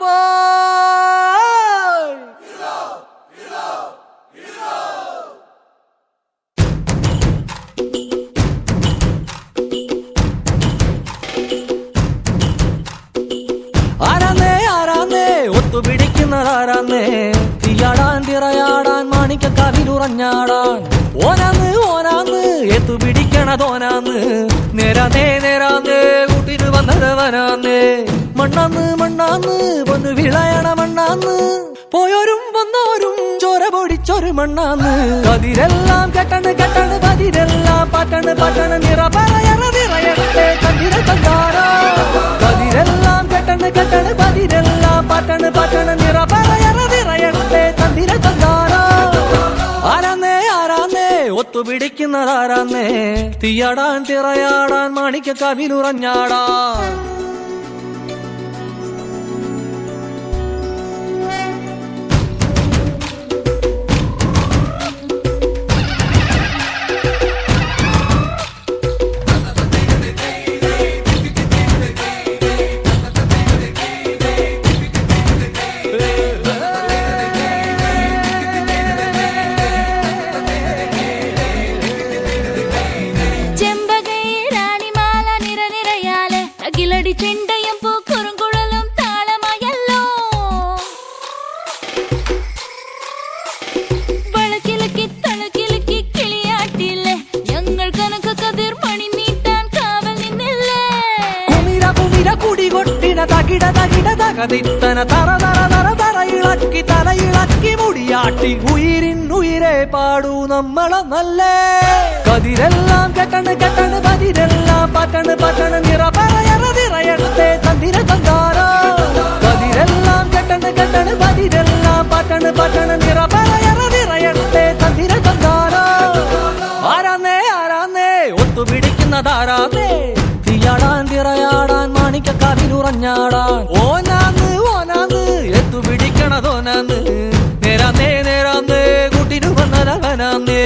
പോയ് ആരാന്നേ ആരാന്നേ? ഒത്തുപിടിക്കുന്നതാരാന്നേ? തീയാടാൻ തിറയാടാൻ മാണിക്ക കവിലുറഞ്ഞാടാൻ ഓനാന്ന് ഓനാന്ന് എത്തുപിടിക്കണതോനാന്ന് നേരാന്നേ നേരാന്നേ കൂട്ടിന് വന്നതവനാന്നേ. മണ്ണാന്ന് മണ്ണാന്ന് വന്ന് വിളയണ മണ്ണാന്ന്. പോയോരും വന്നോരും ചോര പൊടിച്ചൊരു മണ്ണാന്ന്. കതിരെല്ലാം കെട്ടണ് കെട്ടണ് കതിരെല്ലാം പറ്റണ് പറ്റണ്. നിറ പറയണ നിറയട്ടെ കതിര കണ്ടാരോ. കതിരെല്ലാം കെട്ടണ് കെട്ടണ് കതിരെല്ലാം പറ്റണ് പറ്റണ്. നിറ പറയണ നിറയട്ടെ കണ്ടിര കണ്ടാരോ. ആരാന്നേ ആരാന്നേ ഒത്തുപിടിക്കുന്നതാരാന്നേ. തീയാടാൻ തിറയാടാൻ മാണിക്ക കവിലുറഞ്ഞാടാൻ നിറനിറയാലെ ചെണ്ടയും പൂക്കുറുങ്കുഴലും താളമായല്ലോ. വളക്കിലക്കി തളക്കിലക്കി കിളിയാട്ടില്ലേ? ഞങ്ങൾ കനക കതിർ മണി നീട്ടാൻ കാവൽ നിന്നില്ലേ? കുമിര കുമിര കുടികൊട്ടിന തകിട തകിട തകതിത്തന തറ തറ തറ തറ ഇളക്കി തല ഇളക്കി മുടിയാട്ടി ഉയിരിൻ ഉയിരെ പാടൂ നമ്മളെന്നല്ലേ. കതിരെല്ലാം കെട്ടണ് കെട്ടണ് പതിരെല്ലാം പറ്റണ് പറ്റണ് നിറ പറയറ പറയറവിറയട്ടെ തന്തിരൽ തന്താരാ ആരാന്നേ ആരാന്നേ ഒത്തുപിടിക്കുന്നതാരാന്നേ? തീയാടാൻ തിറയാടാൻ മാണിക്ക കവിനുറഞ്ഞാടാൻ ഓനാന്ന് ഓനാന്ന് എത്തുപിടിക്കണതോനാന്ന് നേരാന്നേ നേരാന്നേ കൂട്ടിനു വന്നലവനാന്നേ.